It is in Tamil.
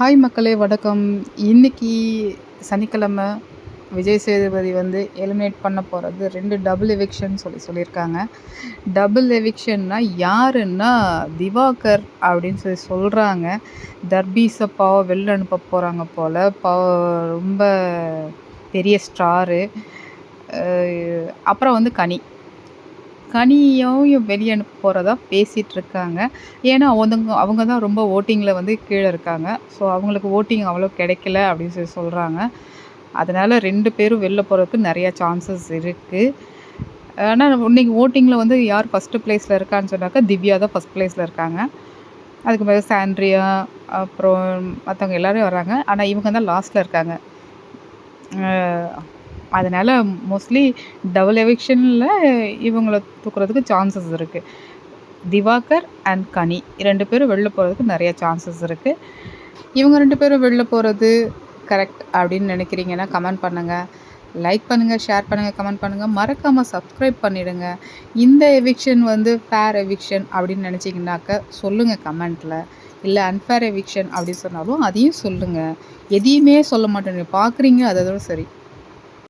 ஹாய் மக்களே வணக்கம். இன்னைக்கு சனிக்கிழமை விஜய் சேதுபதி வந்து எலிமினேட் பண்ண போகிறது ரெண்டு டபுள் எவிக்ஷன் சொல்லி சொல்லியிருக்காங்க. டபுள் எவிக்ஷன்னா யாருன்னா திவாகர் அப்படின்னு சொல்லி சொல்கிறாங்க தர்பீஸை பாவம் வெளில அனுப்ப போகிறாங்க போல். பாவ ரொம்ப பெரிய ஸ்டாரு அப்புறம் வந்து கனி. கனியையும் வெளியே அனுப்ப போகிறதா பேசிகிட்டு இருக்காங்க ஏன்னா அவங்க அவங்க தான் ரொம்ப ஓட்டிங்கில் வந்து கீழே இருக்காங்க. ஸோ அவங்களுக்கு ஓட்டிங் அவ்வளோ கிடைக்கல அப்படின்னு சொல்லி சொல்கிறாங்க அதனால் ரெண்டு பேரும் வெளில போகிறதுக்கு நிறையா சான்சஸ் இருக்குது ஆனால் இன்றைக்கி ஓட்டிங்கில் வந்து யார் ஃபஸ்ட்டு ப்ளேஸில் இருக்கான்னு சொன்னாக்கா திவ்யா தான் ஃபஸ்ட் ப்ளேஸில் இருக்காங்க. அதுக்கு பிறகு சாண்ட்ரியா அப்புறம் மற்றவங்க எல்லோரும் வராங்க ஆனால் இவங்க தான் லாஸ்ட்டில் இருக்காங்க அதனால் மோஸ்ட்லி டபுள் எவிக்ஷனில் இவங்கள தூக்குறதுக்கு சான்சஸ் இருக்குது திவாகர் அண்ட் கனி. ரெண்டு பேரும் வெளில போகிறதுக்கு நிறைய சான்சஸ் இருக்குது இவங்க ரெண்டு பேரும் வெளில போகிறது கரெக்ட் அப்படின்னு நினைக்கிறீங்கன்னா கமெண்ட் பண்ணுங்கள் லைக் பண்ணுங்கள் ஷேர் பண்ணுங்கள் கமெண்ட் பண்ணுங்கள் மறக்காமல் சப்ஸ்கிரைப் பண்ணிவிடுங்க இந்த எவிக்ஷன் வந்து ஃபேர் எவிக்ஷன் அப்படின்னு நினச்சிங்கனாக்க சொல்லுங்கள் கமெண்ட்டில் இல்லை அன்ஃபேர் எவிக்ஷன் அப்படின்னு சொன்னாலும் அதையும் சொல்லுங்கள் எதையுமே சொல்ல மாட்டேங்க பார்க்குறீங்க அதோட சரி.